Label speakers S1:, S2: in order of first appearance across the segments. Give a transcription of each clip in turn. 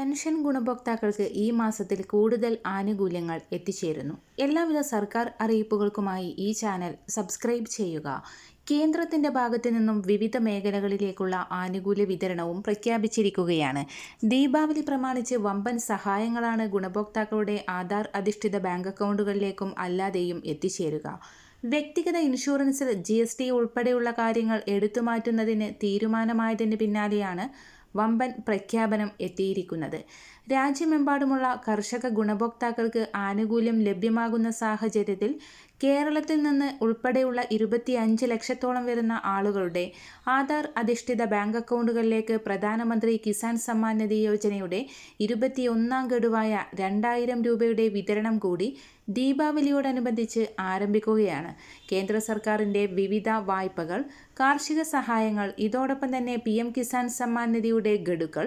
S1: Pension ഗുണഭോക്താക്കൾക്ക് ഈ മാസത്തിൽ കൂടുതൽ ആനുകൂല്യങ്ങൾ എത്തിച്ചേരുന്നു. എല്ലാവിധ സർക്കാർ അറിയിപ്പുകൾക്കുമായി ഈ ചാനൽ സബ്സ്ക്രൈബ് ചെയ്യുക. കേന്ദ്രത്തിന്റെ ഭാഗത്തു നിന്നും വിവിധ മേഖലകളിലേക്കുള്ള ആനുകൂല്യ വിതരണവും പ്രഖ്യാപിച്ചിരിക്കുകയാണ്. ദീപാവലി പ്രമാണിച്ച് വമ്പൻ സഹായങ്ങളാണ് ഗുണഭോക്താക്കളുടെ ആധാർ അധിഷ്ഠിത ബാങ്ക് അക്കൗണ്ടുകളിലേക്കും അല്ലാതെയും എത്തിച്ചേരുക. വ്യക്തിഗത ഇൻഷുറൻസിൽ ജി എസ് ടി ഉൾപ്പെടെയുള്ള കാര്യങ്ങൾ എടുത്തു എടുത്തുമാറ്റുന്നതിന് തീരുമാനമായതിന് പിന്നാലെയാണ് വമ്പൻ പ്രഖ്യാപനം എത്തിയിരിക്കുന്നത്. രാജ്യമെമ്പാടുമുള്ള കർഷക ഗുണഭോക്താക്കൾക്ക് ആനുകൂല്യം ലഭ്യമാകുന്ന സാഹചര്യത്തിൽ കേരളത്തിൽ നിന്ന് ഉൾപ്പെടെയുള്ള ഇരുപത്തിയഞ്ച് ലക്ഷത്തോളം വരുന്ന ആളുകളുടെ ആധാർ അധിഷ്ഠിത ബാങ്ക് അക്കൗണ്ടുകളിലേക്ക് പ്രധാനമന്ത്രി കിസാൻ സമ്മാൻ നിധി യോജനയുടെ ഇരുപത്തിയൊന്നാം ഗഡുവായ രണ്ടായിരം രൂപയുടെ വിതരണം കൂടി ദീപാവലിയോടനുബന്ധിച്ച് ആരംഭിക്കുകയാണ്. കേന്ദ്ര സർക്കാരിന്റെ വിവിധ വായ്പകൾ കാർഷിക സഹായങ്ങൾ ഇതോടൊപ്പം തന്നെ പി കിസാൻ സമ്മാൻ നിധിയുടെ ഗഡുക്കൾ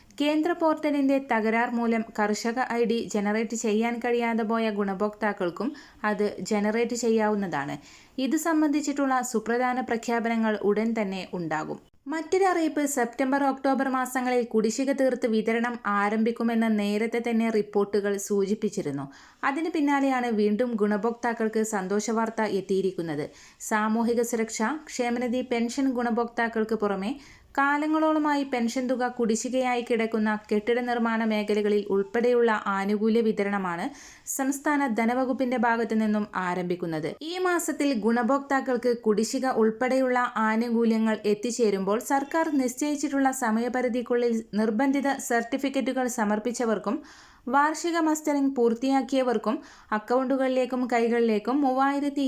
S1: കേന്ദ്ര പോർട്ടലിന്റെ തകരാർ മൂലം കർഷക ഐ ഡി ജനറേറ്റ് ചെയ്യാൻ കഴിയാതെ പോയ ഗുണഭോക്താക്കൾക്കും അത് ജനറേറ്റ് ചെയ്യാവുന്നതാണ്. ഇത് സംബന്ധിച്ചിട്ടുള്ള സുപ്രധാന പ്രഖ്യാപനങ്ങൾ ഉടൻ തന്നെ ഉണ്ടാകും. മറ്റൊരു അറിയിപ്പ് സെപ്റ്റംബർ ഒക്ടോബർ മാസങ്ങളിൽ കുടിശ്ശിക തീർത്ത് വിതരണം ആരംഭിക്കുമെന്ന് നേരത്തെ തന്നെ റിപ്പോർട്ടുകൾ സൂചിപ്പിച്ചിരുന്നു. അതിന് പിന്നാലെയാണ് വീണ്ടും ഗുണഭോക്താക്കൾക്ക് സന്തോഷവാർത്ത എത്തിയിരിക്കുന്നത്. സാമൂഹിക സുരക്ഷ ക്ഷേമനിധി പെൻഷൻ ഗുണഭോക്താക്കൾക്ക് പുറമെ കാലങ്ങളോളമായി പെൻഷൻ തുക കുടിശ്ശികയായി കിടക്കുന്ന കെട്ടിട നിർമ്മാണ മേഖലകളിൽ ഉൾപ്പെടെയുള്ള ആനുകൂല്യ വിതരണമാണ് സംസ്ഥാന ധനവകുപ്പിന്റെ ഭാഗത്തു നിന്നും ആരംഭിക്കുന്നത്. ഈ മാസത്തിൽ ഗുണഭോക്താക്കൾക്ക് കുടിശ്ശിക ഉൾപ്പെടെയുള്ള ആനുകൂല്യങ്ങൾ എത്തിച്ചേരുമ്പോൾ സർക്കാർ നിശ്ചയിച്ചിട്ടുള്ള സമയപരിധിക്കുള്ളിൽ നിർബന്ധിത സർട്ടിഫിക്കറ്റുകൾ സമർപ്പിച്ചവർക്കും വാർഷിക മസ്റ്ററിംഗ് പൂർത്തിയാക്കിയവർക്കും അക്കൗണ്ടുകളിലേക്കും കൈകളിലേക്കും മൂവായിരത്തി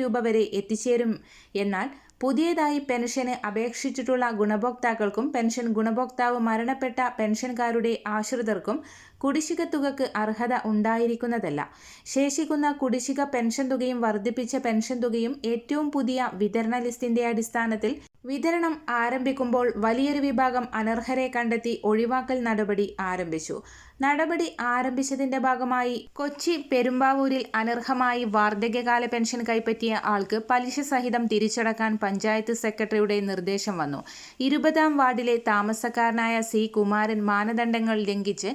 S1: രൂപ വരെ എത്തിച്ചേരും. എന്നാൽ പുതിയതായി പെൻഷന് അപേക്ഷിച്ചിട്ടുള്ള ഗുണഭോക്താക്കൾക്കും പെൻഷൻ ഗുണഭോക്താവ് മരണപ്പെട്ട പെൻഷൻകാരുടെ ആശ്രിതർക്കും കുടിശ്ശിക തുകക്ക് അർഹത ഉണ്ടായിരിക്കുന്നതല്ല. ശേഷിക്കുന്ന കുടിശ്ശിക പെൻഷൻ തുകയും വർദ്ധിപ്പിച്ച പെൻഷൻ തുകയും ഏറ്റവും പുതിയ വിതരണ ലിസ്റ്റിന്റെ അടിസ്ഥാനത്തിൽ വിതരണം ആരംഭിക്കുമ്പോൾ വലിയൊരു വിഭാഗം അനർഹരെ കണ്ടെത്തി ഒഴിവാക്കൽ നടപടി ആരംഭിച്ചു. നടപടി ആരംഭിച്ചതിന്റെ ഭാഗമായി കൊച്ചി പെരുമ്പാവൂരിൽ അനർഹമായി വാർദ്ധക്യകാല പെൻഷൻ കൈപ്പറ്റിയ ആൾക്ക് പലിശ സഹിതം തിരിച്ചടക്കാൻ പഞ്ചായത്ത് സെക്രട്ടറിയുടെ നിർദ്ദേശം വന്നു. ഇരുപതാം വാർഡിലെ താമസക്കാരനായ സി. കുമാരൻ മാനദണ്ഡങ്ങൾ ലംഘിച്ച്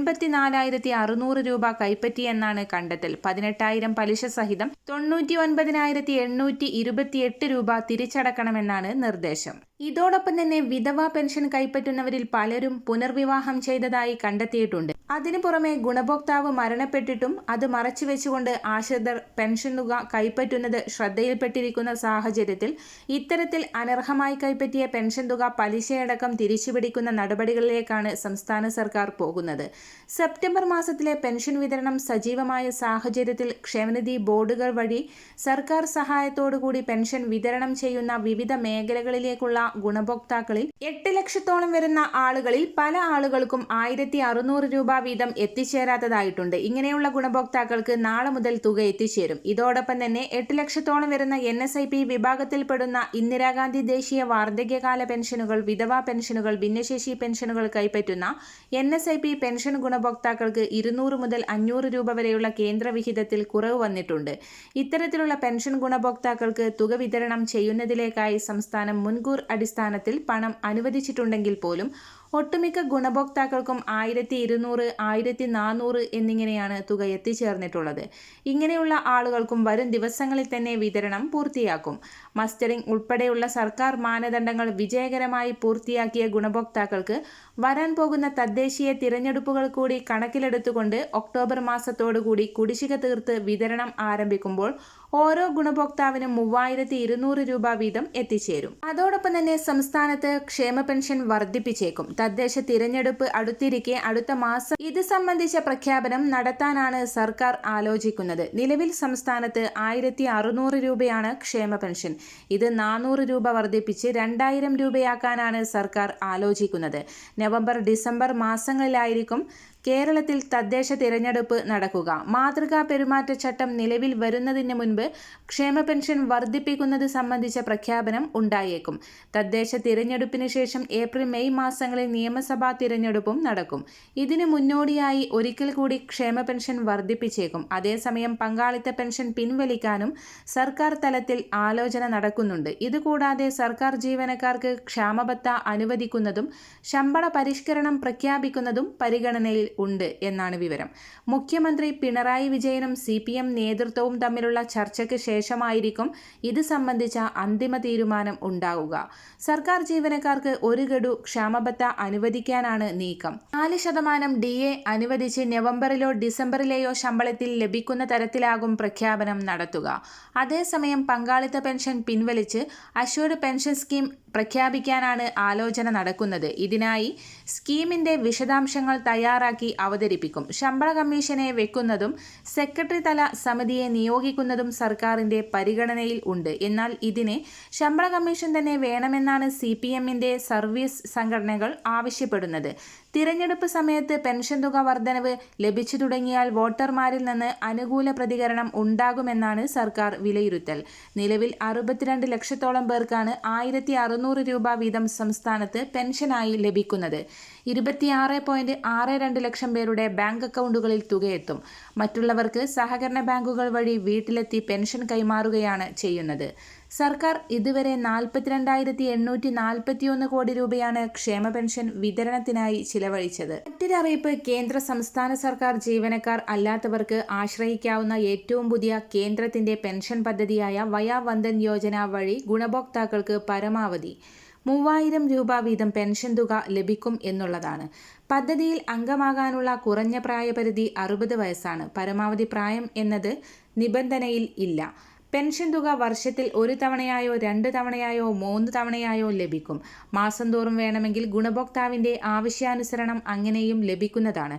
S1: എൺപത്തിനാലായിരത്തി അറുന്നൂറ് രൂപ കൈപ്പറ്റിയെന്നാണ് കണ്ടെത്തൽ. പതിനെട്ടായിരം പലിശ സഹിതം തൊണ്ണൂറ്റി ഒൻപതിനായിരത്തി എണ്ണൂറ്റി ഇരുപത്തിയെട്ട് രൂപ തിരിച്ചടക്കണമെന്നാണ് നിർദ്ദേശം. ഇതോടൊപ്പം തന്നെ വിധവാ പെൻഷൻ കൈപ്പറ്റുന്നവരിൽ പലരും പുനർവിവാഹം ചെയ്തതായി കണ്ടെത്തിയിട്ടുണ്ട്. അതിനു പുറമെ ഗുണഭോക്താവ് മരണപ്പെട്ടിട്ടും അത് മറച്ചു വെച്ചുകൊണ്ട് ആശ്രിതർ പെൻഷൻ തുക കൈപ്പറ്റുന്നത് ശ്രദ്ധയിൽപ്പെട്ടിരിക്കുന്ന സാഹചര്യത്തിൽ ഇത്തരത്തിൽ അനർഹമായി കൈപ്പറ്റിയ പെൻഷൻ തുക പലിശയടക്കം തിരിച്ചുപിടിക്കുന്ന നടപടികളിലേക്കാണ് സംസ്ഥാന സർക്കാർ പോകുന്നത്. സെപ്റ്റംബർ മാസത്തിലെ പെൻഷൻ വിതരണം സജീവമായ സാഹചര്യത്തിൽ ക്ഷേമനിധി ബോർഡുകൾ വഴി സർക്കാർ സഹായത്തോടുകൂടി പെൻഷൻ വിതരണം ചെയ്യുന്ന വിവിധ മേഖലകളിലേക്കുള്ള ഗുണഭോക്താക്കളിൽ എട്ട് ലക്ഷത്തോളം വരുന്ന ആളുകളിൽ പല ആളുകൾക്കും ആയിരത്തി രൂപ വീതം എത്തിച്ചേരാത്തതായിട്ടുണ്ട്. ഇങ്ങനെയുള്ള ഗുണഭോക്താക്കൾക്ക് നാളെ മുതൽ തുക എത്തിച്ചേരും. ഇതോടൊപ്പം തന്നെ എട്ട് ലക്ഷത്തോളം വരുന്ന എൻ എസ് ഐ പി വിഭാഗത്തിൽപ്പെടുന്ന ഇന്ദിരാഗാന്ധി ദേശീയ വാർദ്ധക്യകാല പെൻഷനുകൾ വിധവാ പെൻഷനുകൾ ഭിന്നശേഷി പെൻഷനുകൾ കൈപ്പറ്റുന്ന N S I P pension ഗുണഭോക്താക്കൾക്ക് ഇരുന്നൂറ് മുതൽ അഞ്ഞൂറ് രൂപ വരെയുള്ള കേന്ദ്രവിഹിതത്തിൽ കുറവ് വന്നിട്ടുണ്ട്. ഇത്തരത്തിലുള്ള പെൻഷൻ ഗുണഭോക്താക്കൾക്ക് തുക വിതരണം ചെയ്യുന്നതിലേക്കായി സംസ്ഥാനം മുൻകൂർ അടിസ്ഥാനത്തിൽ പണം അനുവദിച്ചിട്ടുണ്ടെങ്കിൽ പോലും ഒട്ടുമിക്ക ഗുണഭോക്താക്കൾക്കും ആയിരത്തി ഇരുന്നൂറ് ആയിരത്തി നാനൂറ് എന്നിങ്ങനെയാണ് തുക എത്തിച്ചേർന്നിട്ടുള്ളത്. ഇങ്ങനെയുള്ള ആളുകൾക്കും വരും ദിവസങ്ങളിൽ തന്നെ വിതരണം പൂർത്തിയാക്കും. മസ്റ്ററിംഗ് ഉൾപ്പെടെയുള്ള സർക്കാർ മാനദണ്ഡങ്ങൾ വിജയകരമായി പൂർത്തിയാക്കിയ ഗുണഭോക്താക്കൾക്ക് വരാൻ പോകുന്ന തദ്ദേശീയ തിരഞ്ഞെടുപ്പുകൾ കൂടി കണക്കിലെടുത്തുകൊണ്ട് ഒക്ടോബർ മാസത്തോടുകൂടി കുടിശ്ശിക തീർത്ത് വിതരണം ആരംഭിക്കുമ്പോൾ ഓരോ ഗുണഭോക്താവിനും മൂവായിരത്തി ഇരുന്നൂറ് രൂപ വീതം എത്തിച്ചേരും. അതോടൊപ്പം തന്നെ സംസ്ഥാനത്ത് ക്ഷേമ പെൻഷൻ വർദ്ധിപ്പിച്ചേക്കും. തദ്ദേശ തിരഞ്ഞെടുപ്പ് അടുത്തിരിക്കെ അടുത്ത മാസം ഇത് സംബന്ധിച്ച പ്രഖ്യാപനം നടത്താനാണ് സർക്കാർ ആലോചിക്കുന്നത്. നിലവിൽ സംസ്ഥാനത്ത് ആയിരത്തി അറുന്നൂറ് രൂപയാണ് ക്ഷേമ പെൻഷൻ. ഇത് നാനൂറ് രൂപ വർദ്ധിപ്പിച്ച് രണ്ടായിരം രൂപയാക്കാനാണ് സർക്കാർ ആലോചിക്കുന്നത്. നവംബർ ഡിസംബർ മാസങ്ങളിലായിരിക്കും കേരളത്തിൽ തദ്ദേശ തിരഞ്ഞെടുപ്പ് നടക്കുക. മാതൃകാ പെരുമാറ്റച്ചട്ടം നിലവിൽ വരുന്നതിന് മുൻപ് ക്ഷേമ പെൻഷൻ വർദ്ധിപ്പിക്കുന്നത് സംബന്ധിച്ച പ്രഖ്യാപനം ഉണ്ടായേക്കും. തദ്ദേശ തിരഞ്ഞെടുപ്പിന് ശേഷം ഏപ്രിൽ മെയ് മാസങ്ങളിൽ നിയമസഭാ തിരഞ്ഞെടുപ്പും നടക്കും. ഇതിനു മുന്നോടിയായി ഒരിക്കൽ കൂടി ക്ഷേമ പെൻഷൻ വർദ്ധിപ്പിച്ചേക്കും. അതേസമയം പങ്കാളിത്ത പെൻഷൻ പിൻവലിക്കാനും സർക്കാർ തലത്തിൽ ആലോചന നടക്കുന്നുണ്ട്. ഇതുകൂടാതെ സർക്കാർ ജീവനക്കാർക്ക് ക്ഷാമബത്ത അനുവദിക്കുന്നതും ശമ്പള പരിഷ്കരണം പ്രഖ്യാപിക്കുന്നതും പരിഗണനയിൽ ഉണ്ട് എന്നാണ് വിവരം. മുഖ്യമന്ത്രി പിണറായി വിജയനും സി പി എം നേതൃത്വവും തമ്മിലുള്ള ചർച്ചയ്ക്ക് ശേഷമായിരിക്കും ഇത് സംബന്ധിച്ച അന്തിമ തീരുമാനം ഉണ്ടാവുക. സർക്കാർ ജീവനക്കാർക്ക് ഒരു ഗഡു ക്ഷാമബത്ത അനുവദിക്കാനാണ് നീക്കം. നാല് ശതമാനം ഡി എ അനുവദിച്ച് നവംബറിലോ ഡിസംബറിലെയോ ശമ്പളത്തിൽ ലഭിക്കുന്ന തരത്തിലാകും പ്രഖ്യാപനം നടത്തുക. അതേസമയം പങ്കാളിത്ത പെൻഷൻ പിൻവലിച്ച് അഷ്വർഡ് പെൻഷൻ സ്കീം പ്രഖ്യാപിക്കാനാണ് ആലോചന നടക്കുന്നത്. ഇതിനായി സ്കീമിന്റെ വിശദാംശങ്ങൾ തയ്യാറാക്കി അവതരിപ്പിക്കും. ശമ്പള കമ്മീഷനെ വെക്കുന്നതും സെക്രട്ടറി തല സമിതിയെ നിയോഗിക്കുന്നതും സർക്കാരിന്റെ പരിഗണനയിൽ ഉണ്ട്. എന്നാൽ ഇതിനെ ശമ്പള കമ്മീഷൻ തന്നെ വേണമെന്നാണ് സി പി എമ്മിന്റെ സർവീസ് സംഘടനകൾ ആവശ്യപ്പെടുന്നത്. തിരഞ്ഞെടുപ്പ് സമയത്ത് പെൻഷൻ തുക വർധനവ് ലഭിച്ചു തുടങ്ങിയാൽ വോട്ടർമാരിൽ നിന്ന് അനുകൂല പ്രതികരണം ഉണ്ടാകുമെന്നാണ് സർക്കാർ വിലയിരുത്തൽ. നിലവിൽ അറുപത്തിരണ്ട് ലക്ഷത്തോളം പേർക്കാണ് ആയിരത്തി അറുന്നൂറ് രൂപ വീതം സംസ്ഥാനത്ത് പെൻഷനായി ലഭിക്കുന്നത്. ഇരുപത്തിയാറ് പോയിന്റ് ആറ് രണ്ട് ലക്ഷം പേരുടെ ബാങ്ക് അക്കൗണ്ടുകളിൽ തുകയെത്തും. മറ്റുള്ളവർക്ക് സഹകരണ ബാങ്കുകൾ വഴി വീട്ടിലെത്തി പെൻഷൻ കൈമാറുകയാണ് ചെയ്യുന്നത്. സർക്കാർ ഇതുവരെ നാൽപ്പത്തിരണ്ടായിരത്തി എണ്ണൂറ്റി നാൽപ്പത്തിയൊന്ന് കോടി രൂപയാണ് ക്ഷേമ പെൻഷൻ വിതരണത്തിനായി ചിലവഴിച്ചത്. മറ്റൊരറിയിപ്പ് കേന്ദ്ര സംസ്ഥാന സർക്കാർ ജീവനക്കാർ അല്ലാത്തവർക്ക് ആശ്രയിക്കാവുന്ന ഏറ്റവും പുതിയ കേന്ദ്രത്തിന്റെ പെൻഷൻ പദ്ധതിയായ വയാ വന്ദൻ യോജന വഴി ഗുണഭോക്താക്കൾക്ക് പരമാവധി മൂവായിരം രൂപ വീതം പെൻഷൻ തുക ലഭിക്കും എന്നുള്ളതാണ്. പദ്ധതിയിൽ അംഗമാകാനുള്ള കുറഞ്ഞ പ്രായപരിധി അറുപത് വയസ്സാണ്. പരമാവധി പ്രായം എന്നത് നിബന്ധനയിൽ ഇല്ല. പെൻഷൻ തുക വർഷത്തിൽ ഒരു തവണയായോ രണ്ട് തവണയായോ മൂന്ന് തവണയായോ ലഭിക്കും. മാസം തോറും വേണമെങ്കിൽ ഗുണഭോക്താവിന്റെ ആവശ്യാനുസരണം അങ്ങനെയും ലഭിക്കുന്നതാണ്.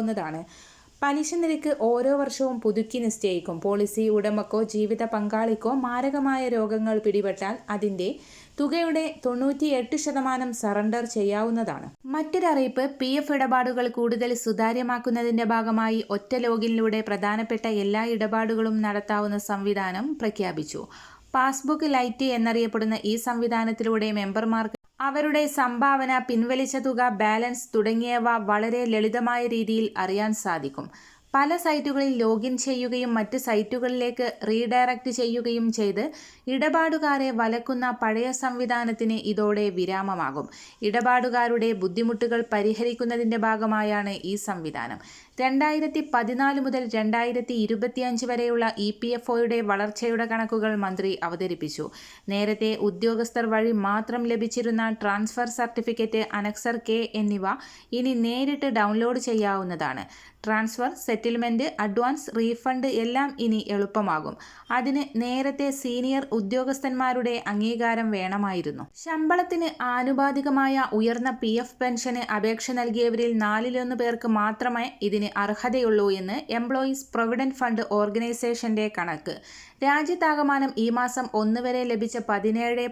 S1: എടുക്കാവുന്നതാണ് പലിശ നിരക്ക് ഓരോ വർഷവും പുതുക്കി നിശ്ചയിക്കും. പോളിസി ഉടമക്കോ ജീവിത പങ്കാളിക്കോ മാരകമായ രോഗങ്ങൾ പിടിപെട്ടാൽ അതിന്റെ തുകയുടെ തൊണ്ണൂറ്റിയെട്ട് ശതമാനം സറണ്ടർ ചെയ്യാവുന്നതാണ്. മറ്റൊരറിയിപ്പ് പി എഫ് ഇടപാടുകൾ കൂടുതൽ സുതാര്യമാക്കുന്നതിന്റെ ഭാഗമായി ഒറ്റ ലോഗിനിലൂടെ പ്രധാനപ്പെട്ട എല്ലാ ഇടപാടുകളും നടത്താവുന്ന സംവിധാനം പ്രഖ്യാപിച്ചു. പാസ്ബുക്ക് ലൈറ്റ് എന്നറിയപ്പെടുന്ന ഈ സംവിധാനത്തിലൂടെ മെമ്പർമാർക്ക് അവരുടെ സംഭാവന പിൻവലിച്ച തുക ബാലൻസ് തുടങ്ങിയവ വളരെ ലളിതമായ രീതിയിൽ അറിയാൻ സാധിക്കും. പല സൈറ്റുകളിൽ ലോഗിൻ ചെയ്യുകയും മറ്റ് സൈറ്റുകളിലേക്ക് റീഡയറക്റ്റ് ചെയ്യുകയും ചെയ്ത് ഇടപാടുകാരെ വലക്കുന്ന പഴയ സംവിധാനത്തിന് ഇതോടെ വിരാമമാകും. ഇടപാടുകാരുടെ ബുദ്ധിമുട്ടുകൾ പരിഹരിക്കുന്നതിന്റെ ഭാഗമായാണ് ഈ സംവിധാനം. രണ്ടായിരത്തി പതിനാല് മുതൽ രണ്ടായിരത്തി ഇരുപത്തിയഞ്ച് വരെയുള്ള ഇ പി എഫ് ഒയുടെ വളർച്ചയുടെ കണക്കുകൾ മന്ത്രി അവതരിപ്പിച്ചു. നേരത്തെ ഉദ്യോഗസ്ഥർ വഴി മാത്രം ലഭിച്ചിരുന്ന ട്രാൻസ്ഫർ സർട്ടിഫിക്കറ്റ് അനക്സർ കെ എന്നിവ ഇനി നേരിട്ട് ഡൗൺലോഡ് ചെയ്യാവുന്നതാണ്. ട്രാൻസ്ഫർ സെറ്റിൽമെന്റ് അഡ്വാൻസ് റീഫണ്ട് എല്ലാം ഇനി എളുപ്പമാകും. അതിന് നേരത്തെ സീനിയർ ഉദ്യോഗസ്ഥന്മാരുടെ അംഗീകാരം വേണമായിരുന്നു. ശമ്പളത്തിന് ആനുപാതികമായ ഉയർന്ന പി എഫ് പെൻഷന് അപേക്ഷ നൽകിയവരിൽ നാലിലൊന്ന് പേർക്ക് മാത്രമേ ഇതിന് അർഹതയുള്ളൂ എന്ന് എംപ്ലോയീസ് പ്രൊവിഡന്റ് ഫണ്ട് ഓർഗനൈസേഷന്റെ കണക്ക്. രാജ്യത്താകമാനം ഈ മാസം ഒന്ന് വരെ ലഭിച്ച പതിനേഴ്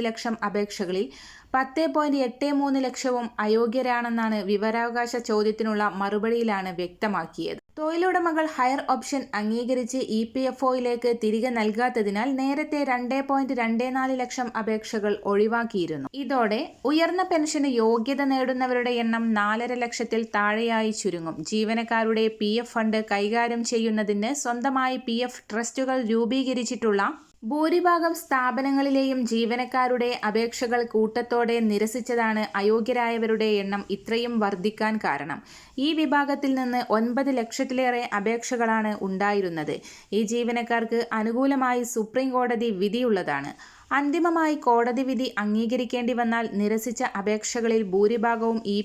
S1: ലക്ഷം അപേക്ഷകളിൽ പത്ത് പോയിന്റ് എട്ട് മൂന്ന് ലക്ഷവും അയോഗ്യരാണെന്നാണ് വിവരാവകാശ ചോദ്യത്തിനുള്ള മറുപടിയിലാണ് വ്യക്തമാക്കിയത്. തൊഴിലുടമകൾ ഹയർ ഓപ്ഷൻ അംഗീകരിച്ച് ഇ പി എഫ് ഒയിലേക്ക് തിരികെ നൽകാത്തതിനാൽ നേരത്തെ രണ്ട് പോയിന്റ് രണ്ട് നാല് ലക്ഷം അപേക്ഷകൾ ഒഴിവാക്കിയിരുന്നു. ഇതോടെ ഉയർന്ന പെൻഷന് യോഗ്യത നേടുന്നവരുടെ എണ്ണം നാലര ലക്ഷത്തിൽ താഴെയായി ചുരുങ്ങും. ജീവനക്കാരുടെ പി ഫണ്ട് കൈകാര്യം ചെയ്യുന്നതിന് സ്വന്തമായി പി ട്രസ്റ്റുകൾ രൂപീകരിച്ചിട്ടുള്ള ഭൂരിഭാഗം സ്ഥാപനങ്ങളിലെയും ജീവനക്കാരുടെ അപേക്ഷകൾ കൂട്ടത്തോടെ നിരസിച്ചതാണ് അയോഗ്യരായവരുടെ എണ്ണം ഇത്രയും വർദ്ധിക്കാൻ കാരണം. ഈ വിഭാഗത്തിൽ നിന്ന് ഒൻപത് ലക്ഷത്തിലേറെ അപേക്ഷകളാണ് ഉണ്ടായിരുന്നത്. ഈ ജീവനക്കാർക്ക് അനുകൂലമായി സുപ്രീം കോടതി വിധിയുള്ളതാണ്. അന്തിമമായി കോടതി വിധി അംഗീകരിക്കേണ്ടി വന്നാൽ നിരസിച്ച അപേക്ഷകളിൽ ഭൂരിഭാഗവും ഇ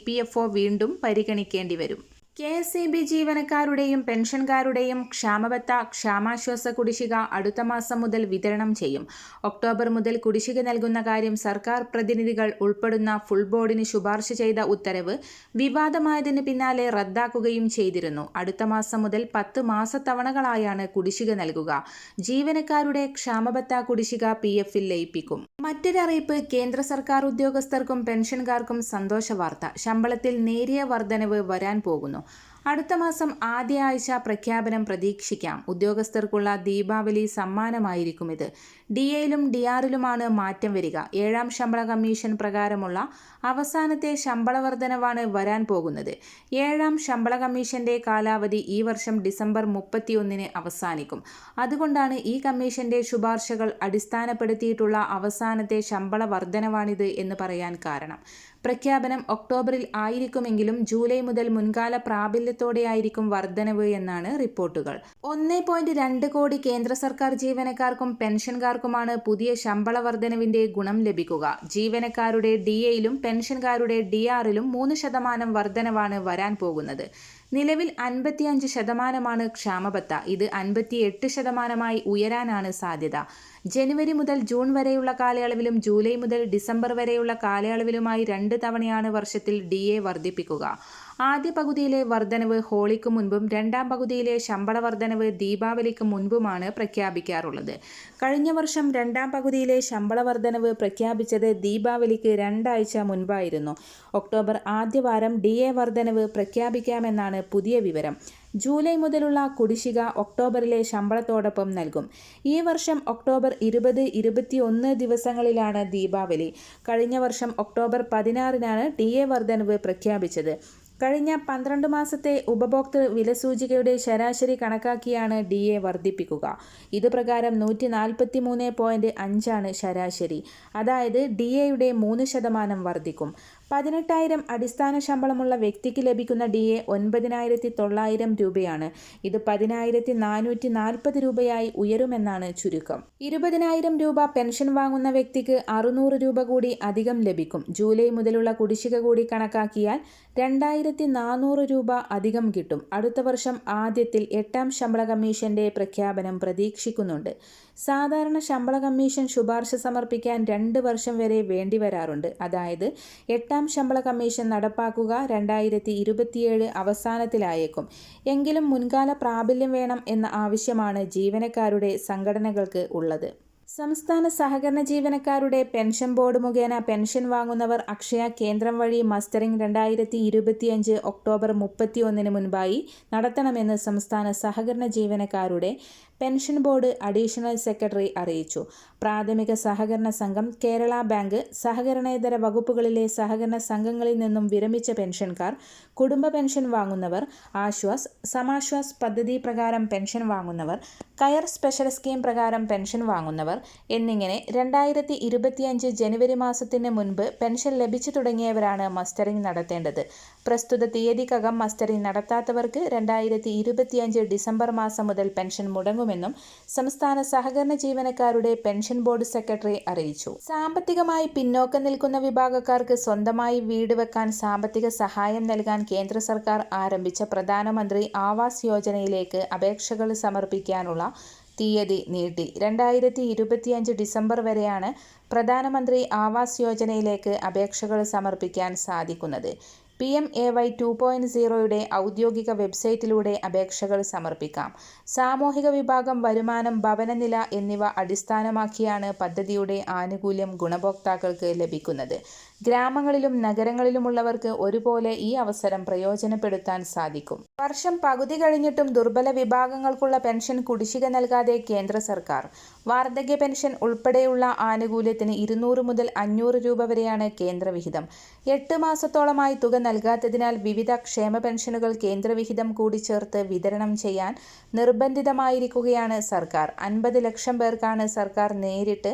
S1: വീണ്ടും പരിഗണിക്കേണ്ടി വരും. കെ എസ് ഇ ബി ജീവനക്കാരുടെയും പെൻഷൻകാരുടെയും ക്ഷാമബത്ത ക്ഷാമാശ്വാസ കുടിശ്ശിക അടുത്ത മാസം മുതൽ വിതരണം ചെയ്യും. ഒക്ടോബർ മുതൽ കുടിശ്ശിക നൽകുന്ന കാര്യം സർക്കാർ പ്രതിനിധികൾ ഉൾപ്പെടുന്ന ഫുൾ ബോർഡിന് ശുപാർശ ചെയ്ത ഉത്തരവ് വിവാദമായതിന് പിന്നാലെ റദ്ദാക്കുകയും ചെയ്തിരുന്നു. അടുത്ത മാസം മുതൽ പത്ത് മാസത്തവണകളായാണ് കുടിശ്ശിക നൽകുക. ജീവനക്കാരുടെ ക്ഷാമബത്ത കുടിശ്ശിക പി എഫിൽ ലയിപ്പിക്കും. മറ്റൊരറിയിപ്പ് കേന്ദ്ര സർക്കാർ ഉദ്യോഗസ്ഥർക്കും പെൻഷൻകാർക്കും സന്തോഷ വാർത്ത ശമ്പളത്തിൽ നേരിയ വർധനവ് വരാൻ പോകുന്നു. അടുത്ത മാസം ആദ്യ ആഴ്ച പ്രഖ്യാപനം പ്രതീക്ഷിക്കാം. ഉദ്യോഗസ്ഥർക്കുള്ള ദീപാവലി സമ്മാനമായിരിക്കും ഇത്. ഡി എയിലും ഡി ആറിലുമാണ് മാറ്റം വരിക. ഏഴാം ശമ്പള കമ്മീഷൻ പ്രകാരമുള്ള അവസാനത്തെ ശമ്പള വർധനവാണ് വരാൻ പോകുന്നത്. ഏഴാം ശമ്പള കമ്മീഷന്റെ കാലാവധി ഈ വർഷം ഡിസംബർ മുപ്പത്തിയൊന്നിന് അവസാനിക്കും. അതുകൊണ്ടാണ് ഈ കമ്മീഷന്റെ ശുപാർശകൾ അടിസ്ഥാനപ്പെടുത്തിയിട്ടുള്ള അവസാനത്തെ ശമ്പള വർധനവാണിത് എന്ന് പറയാൻ കാരണം. പ്രഖ്യാപനം ഒക്ടോബറിൽ ആയിരിക്കുമെങ്കിലും ജൂലൈ മുതൽ മുൻകാല പ്രാബല്യത്തോടെയായിരിക്കും വർധനവ് എന്നാണ് റിപ്പോർട്ടുകൾ. ഒന്നേ പോയിന്റ് രണ്ട് കോടി കേന്ദ്ര സർക്കാർ ജീവനക്കാർക്കും പെൻഷൻകാർക്കുമാണ് പുതിയ ശമ്പള വർധനവിന്റെ ഗുണം ലഭിക്കുക. ജീവനക്കാരുടെ ഡി എയിലും പെൻഷൻകാരുടെ ഡി ആറിലും മൂന്ന് ശതമാനം വർധനവാണ് വരാൻ പോകുന്നത്. നിലവിൽ അൻപത്തിയഞ്ച് ശതമാനമാണ് ക്ഷാമബത്ത. ഇത് അൻപത്തിയെട്ട് ശതമാനമായി ഉയരാനാണ് സാധ്യത. ജനുവരി മുതൽ ജൂൺ വരെയുള്ള കാലയളവിലും ജൂലൈ മുതൽ ഡിസംബർ വരെയുള്ള കാലയളവിലുമായി രണ്ട് തവണയാണ് വർഷത്തിൽ ഡി എ വർദ്ധിപ്പിക്കുക. ആദ്യ പകുതിയിലെ വർധനവ് ഹോളിക്ക് മുൻപും രണ്ടാം പകുതിയിലെ ശമ്പള വർധനവ് ദീപാവലിക്ക് മുൻപുമാണ് പ്രഖ്യാപിക്കാറുള്ളത്. കഴിഞ്ഞ വർഷം രണ്ടാം പകുതിയിലെ ശമ്പള വർധനവ് പ്രഖ്യാപിച്ചത് ദീപാവലിക്ക് രണ്ടാഴ്ച മുൻപായിരുന്നു. ഒക്ടോബർ ആദ്യവാരം ഡി എ വർധനവ് പ്രഖ്യാപിക്കാമെന്നാണ് പുതിയ വിവരം. ജൂലൈ മുതലുള്ള കുടിശ്ശിക ഒക്ടോബറിലെ ശമ്പളത്തോടൊപ്പം നൽകും. ഈ വർഷം ഒക്ടോബർ ഇരുപത് ഇരുപത്തിയൊന്ന് ദിവസങ്ങളിലാണ് ദീപാവലി. കഴിഞ്ഞ വർഷം ഒക്ടോബർ പതിനാറിനാണ് ഡി എ വർധനവ് പ്രഖ്യാപിച്ചത്. കഴിഞ്ഞ പന്ത്രണ്ട് മാസത്തെ ഉപഭോക്തൃ വിലസൂചികയുടെ ശരാശരി കണക്കാക്കിയാണ് ഡി എ വർദ്ധിപ്പിക്കുക. ഇത് പ്രകാരം നൂറ്റി നാൽപ്പത്തി മൂന്ന് പോയിന്റ് അഞ്ചാണ് ശരാശരി. അതായത് ഡി എയുടെ മൂന്ന് ശതമാനം വർദ്ധിക്കും. പതിനെട്ടായിരം അടിസ്ഥാന ശമ്പളമുള്ള വ്യക്തിക്ക് ലഭിക്കുന്ന ഡി എ ഒൻപതിനായിരത്തി തൊള്ളായിരം രൂപയാണ്. ഇത് പതിനായിരത്തി നാനൂറ്റി നാൽപ്പത് രൂപയായി ഉയരുമെന്നാണ് ചുരുക്കം. ഇരുപതിനായിരം രൂപ പെൻഷൻ വാങ്ങുന്ന വ്യക്തിക്ക് അറുന്നൂറ് രൂപ കൂടി അധികം ലഭിക്കും. ജൂലൈ മുതലുള്ള കുടിശ്ശിക കൂടി കണക്കാക്കിയാൽ രണ്ടായിരത്തി നാനൂറ് രൂപ അധികം കിട്ടും. അടുത്ത വർഷം ആദ്യത്തിൽ എട്ടാം ശമ്പള കമ്മീഷന്റെ പ്രഖ്യാപനം പ്രതീക്ഷിക്കുന്നുണ്ട്. സാധാരണ ശമ്പള കമ്മീഷൻ ശുപാർശ സമർപ്പിക്കാൻ രണ്ട് വർഷം വരെ വേണ്ടി വരാറുണ്ട് അതായത് എട്ടാം ശമ്പള കമ്മീഷൻ നടപ്പാക്കുക രണ്ടായിരത്തി ഇരുപത്തിയേഴ് അവസാനത്തിലായേക്കും. എങ്കിലും മുൻകാല പ്രാബല്യം വേണം എന്ന ആവശ്യമാണ് ജീവനക്കാരുടെ സംഘടനകൾക്ക് ഉള്ളത്. സംസ്ഥാന സഹകരണ ജീവനക്കാരുടെ പെൻഷൻ ബോർഡ് മുഖേന പെൻഷൻ വാങ്ങുന്നവർ അക്ഷയ കേന്ദ്രം വഴി മസ്റ്ററിംഗ് രണ്ടായിരത്തി ഇരുപത്തിയഞ്ച് ഒക്ടോബർ മുപ്പത്തിയൊന്നിന് മുൻപായി നടത്തണമെന്ന് സംസ്ഥാന സഹകരണ ജീവനക്കാരുടെ പെൻഷൻ ബോർഡ് അഡീഷണൽ സെക്രട്ടറി അറിയിച്ചു. പ്രാഥമിക സഹകരണ സംഘം കേരള ബാങ്ക് സഹകരണേതര വകുപ്പുകളിലെ സഹകരണ സംഘങ്ങളിൽ നിന്നും വിരമിച്ച പെൻഷൻകാർ കുടുംബ പെൻഷൻ വാങ്ങുന്നവർ ആശ്വാസ് സമാശ്വാസ് പദ്ധതി പ്രകാരം പെൻഷൻ വാങ്ങുന്നവർ കയർ സ്പെഷ്യൽ സ്കീം പ്രകാരം പെൻഷൻ വാങ്ങുന്നവർ എന്നിങ്ങനെ രണ്ടായിരത്തി ഇരുപത്തിയഞ്ച് ജനുവരി മാസത്തിന് മുൻപ് പെൻഷൻ ലഭിച്ചു തുടങ്ങിയവരാണ് മസ്റ്ററിംഗ് നടത്തേണ്ടത്. പ്രസ്തുത തീയതിക്കകം മസ്റ്ററിംഗ് നടത്താത്തവർക്ക് രണ്ടായിരത്തി ഡിസംബർ മാസം മുതൽ പെൻഷൻ മുടങ്ങുമെന്നും സംസ്ഥാന സഹകരണ ജീവനക്കാരുടെ പെൻഷൻ ബോർഡ് സെക്രട്ടറി അറിയിച്ചു. സാമ്പത്തികമായി പിന്നോക്കം നിൽക്കുന്ന വിഭാഗക്കാർക്ക് സ്വന്തമായി വീട് വെക്കാൻ സാമ്പത്തിക സഹായം നൽകാൻ കേന്ദ്ര സർക്കാർ ആരംഭിച്ച പ്രധാനമന്ത്രി ആവാസ് യോജനയിലേക്ക് അപേക്ഷകൾ സമർപ്പിക്കാനുള്ള തീയതി നീട്ടി. രണ്ടായിരത്തി ഇരുപത്തിയഞ്ച് ഡിസംബർ വരെയാണ് പ്രധാനമന്ത്രി ആവാസ് യോജനയിലേക്ക് അപേക്ഷകൾ സമർപ്പിക്കാൻ സാധിക്കുന്നത്. P M A Y two point സീറോയുടെ ഔദ്യോഗിക വെബ്സൈറ്റിലൂടെ അപേക്ഷകൾ സമർപ്പിക്കാം. സാമൂഹിക വിഭാഗം വരുമാനം ഭവനനില എന്നിവ അടിസ്ഥാനമാക്കിയാണ് പദ്ധതിയുടെ ആനുകൂല്യം ഗുണഭോക്താക്കൾക്ക് ലഭിക്കുന്നത്. ഗ്രാമങ്ങളിലും നഗരങ്ങളിലുമുള്ളവർക്ക് ഒരുപോലെ ഈ അവസരം പ്രയോജനപ്പെടുത്താൻ സാധിക്കും. വർഷം പകുതി കഴിഞ്ഞിട്ടും ദുർബല വിഭാഗങ്ങൾക്കുള്ള പെൻഷൻ കുടിശ്ശിക നൽകാതെ കേന്ദ്ര സർക്കാർ. വാർദ്ധക്യ പെൻഷൻ ഉൾപ്പെടെയുള്ള ആനുകൂല്യത്തിന് ഇരുന്നൂറ് മുതൽ അഞ്ഞൂറ് രൂപ വരെയാണ് കേന്ദ്രവിഹിതം. എട്ട് മാസത്തോളമായി തുക നൽകാത്തതിനാൽ വിവിധ ക്ഷേമ പെൻഷനുകൾ കേന്ദ്രവിഹിതം കൂടി ചേർത്ത് വിതരണം ചെയ്യാൻ നിർബന്ധിതമായിരിക്കുകയാണ് സർക്കാർ. അൻപത് ലക്ഷം പേർക്കാണ് സർക്കാർ നേരിട്ട്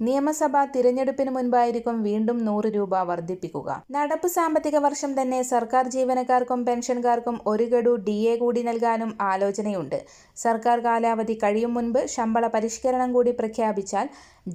S1: നിയമസഭാ തിരഞ്ഞെടുപ്പിന് മുൻപായിരിക്കും വീണ്ടും നൂറ് രൂപ വർദ്ധിപ്പിക്കുക. നടപ്പ് സാമ്പത്തിക വർഷം തന്നെ സർക്കാർ ജീവനക്കാർക്കും പെൻഷൻകാർക്കും ഒരു ഗഡു ഡി എ കൂടി നൽകാനും ആലോചനയുണ്ട്. സർക്കാർ കാലാവധി കഴിയും മുൻപ് ശമ്പള പരിഷ്കരണം കൂടി പ്രഖ്യാപിച്ചാൽ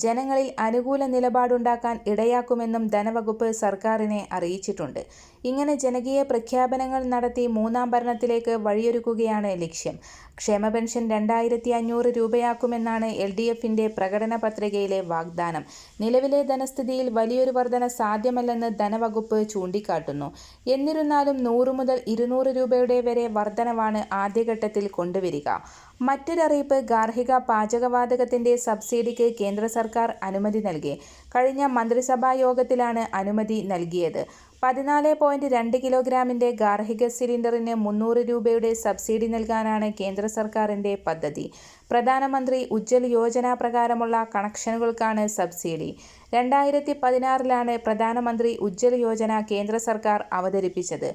S1: ജനങ്ങളിൽ അനുകൂല നിലപാടുണ്ടാക്കാൻ ഇടയാക്കുമെന്നും ധനവകുപ്പ് സർക്കാരിനെ അറിയിച്ചിട്ടുണ്ട്. ഇങ്ങനെ ജനകീയ പ്രഖ്യാപനങ്ങൾ നടത്തി മൂന്നാം ഭരണത്തിലേക്ക് വഴിയൊരുക്കുകയാണ് ലക്ഷ്യം. ക്ഷേമ പെൻഷൻ രണ്ടായിരത്തി അഞ്ഞൂറ് രൂപയാക്കുമെന്നാണ് എൽ ഡി എഫിന്റെ പ്രകടന പത്രികയിലെ വാഗ്ദാനം. നിലവിലെ ധനസ്ഥിതിയിൽ വലിയൊരു വർധന സാധ്യമല്ലെന്ന് ധനവകുപ്പ് ചൂണ്ടിക്കാട്ടുന്നു. എന്നിരുന്നാലും നൂറ് മുതൽ ഇരുന്നൂറ് രൂപയുടെ വരെ വർധനവാണ് ആദ്യഘട്ടത്തിൽ കൊണ്ടുവരിക. മറ്റൊരറിയിപ്പ് ഗാർഹിക പാചകവാതകത്തിന്റെ സബ്സിഡിക്ക് കേന്ദ്ര സർക്കാർ അനുമതി നൽകി. കഴിഞ്ഞ മന്ത്രിസഭാ യോഗത്തിലാണ് അനുമതി നൽകിയത്. പതിനാല് പോയിന്റ് രണ്ട് കിലോഗ്രാമിന്റെ ഗാർഹിക സിലിണ്ടറിന് മുന്നൂറ് രൂപയുടെ സബ്സിഡി നൽകാനാണ് കേന്ദ്ര സർക്കാരിന്റെ പദ്ധതി. പ്രധാനമന്ത്രി ഉജ്ജൽ യോജന പ്രകാരമുള്ള കണക്ഷനുകൾക്കാണ് സബ്സിഡി. രണ്ടായിരത്തി പതിനാറിലാണ് പ്രധാനമന്ത്രി ഉജ്ജൽ യോജന കേന്ദ്ര സർക്കാർ അവതരിപ്പിച്ചത്.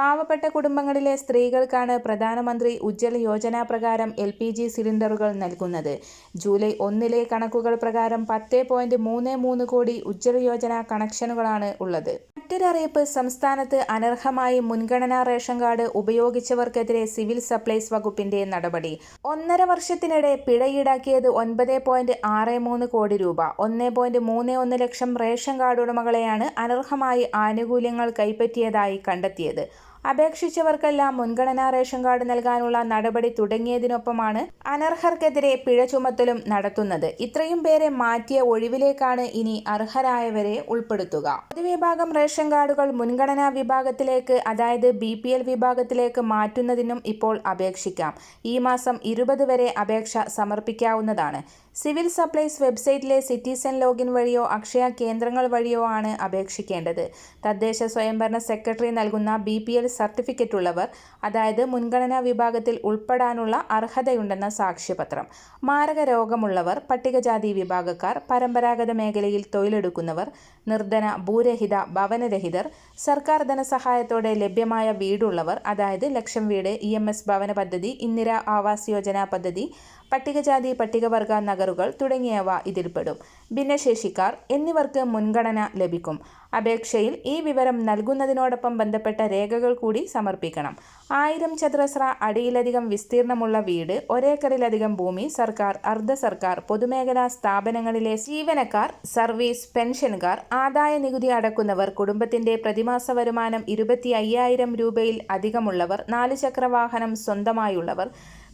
S1: പാവപ്പെട്ട കുടുംബങ്ങളിലെ സ്ത്രീകൾക്കാണ് പ്രധാനമന്ത്രി ഉജ്ജ്വല യോജന പ്രകാരം എൽ പി ജി സിലിണ്ടറുകൾ നൽകുന്നത്. ജൂലൈ ഒന്നിലെ കണക്കുകൾ പ്രകാരം പത്ത് പോയിന്റ് മൂന്ന് മൂന്ന് കോടി ഉജ്ജ്വല യോജന കണക്ഷനുകളാണ് ഉള്ളത്. മറ്റൊരറിയിപ്പ് സംസ്ഥാനത്ത് അനർഹമായി മുൻഗണനാ റേഷൻ കാർഡ് ഉപയോഗിച്ചവർക്കെതിരെ സിവിൽ സപ്ലൈസ് വകുപ്പിന്റെ നടപടി. ഒന്നര വർഷത്തിനിടെ പിഴ ഈടാക്കിയത് ഒൻപത് പോയിന്റ് ആറ് മൂന്ന് കോടി രൂപ. ഒന്ന് പോയിന്റ് മൂന്ന് ഒന്ന് ലക്ഷം റേഷൻ കാർഡ് ഉടമകളെയാണ് അനർഹമായി ആനുകൂല്യങ്ങൾ കൈപ്പറ്റിയതായി കണ്ടെത്തിയത്. അപേക്ഷിച്ചവർക്കെല്ലാം മുൻഗണനാ റേഷൻ കാർഡ് നൽകാനുള്ള നടപടി തുടങ്ങിയതിനൊപ്പമാണ് അനർഹർക്കെതിരെ പിഴ ചുമത്തലും നടത്തുന്നത്. ഇത്രയും പേരെ മാറ്റിയ ഒഴിവിലേക്കാണ് ഇനി അർഹരായവരെ ഉൾപ്പെടുത്തുക. പൊതുവിഭാഗം റേഷൻ കാർഡുകൾ മുൻഗണനാ വിഭാഗത്തിലേക്ക് അതായത് ബി പി എൽ വിഭാഗത്തിലേക്ക് മാറ്റുന്നതിനും ഇപ്പോൾ അപേക്ഷിക്കാം. ഈ മാസം ഇരുപത് വരെ അപേക്ഷ സമർപ്പിക്കാവുന്നതാണ്. സിവിൽ സപ്ലൈസ് വെബ്സൈറ്റിലെ സിറ്റിസൺ ലോഗിൻ വഴിയോ അക്ഷയ കേന്ദ്രങ്ങൾ വഴിയോ ആണ് അപേക്ഷിക്കേണ്ടത്. തദ്ദേശ സ്വയംഭരണ സെക്രട്ടറി നൽകുന്ന ബി പി എൽ സർട്ടിഫിക്കറ്റ് ഉള്ളവർ അതായത് മുൻഗണനാ വിഭാഗത്തിൽ ഉൾപ്പെടാനുള്ള അർഹതയുണ്ടെന്ന സാക്ഷ്യപത്രം. മാരക രോഗമുള്ളവർ പട്ടികജാതി വിഭാഗക്കാർ പരമ്പരാഗത മേഖലയിൽ തൊഴിലെടുക്കുന്നവർ നിർധന ഭൂരഹിത ഭവനരഹിതർ സർക്കാർ ധനസഹായത്തോടെ ലഭ്യമായ വീടുള്ളവർ അതായത് ലക്ഷം വീട് ഇ എം എസ് ഭവന പദ്ധതി ഇന്ദിര ആവാസ് യോജന പദ്ധതി പട്ടികജാതി പട്ടികവർഗ നഗറുകൾ തുടങ്ങിയവ ഇതിൽപ്പെടും. ഭിന്നശേഷിക്കാർ എന്നിവർക്ക് മുൻഗണന ലഭിക്കും. അപേക്ഷയിൽ ഈ വിവരം നൽകുന്നതിനോടൊപ്പം ബന്ധപ്പെട്ട രേഖകൾ കൂടി സമർപ്പിക്കണം. ആയിരം ചതുരശ്ര അടിയിലധികം വിസ്തീർണമുള്ള വീട് ഒരേക്കറിലധികം ഭൂമി സർക്കാർ അർദ്ധ സർക്കാർ പൊതുമേഖലാ സ്ഥാപനങ്ങളിലെ ജീവനക്കാർ സർവീസ് പെൻഷൻകാർ ആദായ നികുതി അടക്കുന്നവർ കുടുംബത്തിന്റെ പ്രതിമാസ വരുമാനം ഇരുപത്തി അയ്യായിരം രൂപയിൽ അധികമുള്ളവർ നാല് ചക്രവാഹനം സ്വന്തമായുള്ളവർ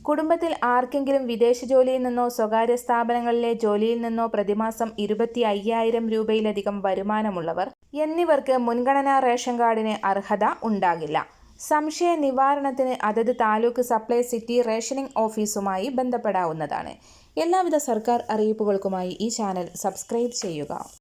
S1: കുടുംബത്തിൽ ആർക്കെങ്കിലും വിദേശ ജോലിയിൽ നിന്നോ സ്വകാര്യ സ്ഥാപനങ്ങളിലെ ജോലിയിൽ നിന്നോ പ്രതിമാസം ഇരുപത്തി അയ്യായിരം രൂപയിലധികം വരുമാനമുള്ളവർ എന്നിവർക്ക് മുൻഗണനാ റേഷൻ കാർഡിന് അർഹത ഉണ്ടാകില്ല. സംശയ നിവാരണത്തിന് അതത് താലൂക്ക് സപ്ലൈ സിറ്റി റേഷനിംഗ് ഓഫീസുമായി ബന്ധപ്പെടാവുന്നതാണ്. എല്ലാവിധ സർക്കാർ അറിയിപ്പുകൾക്കുമായി ഈ ചാനൽ സബ്സ്ക്രൈബ് ചെയ്യുക.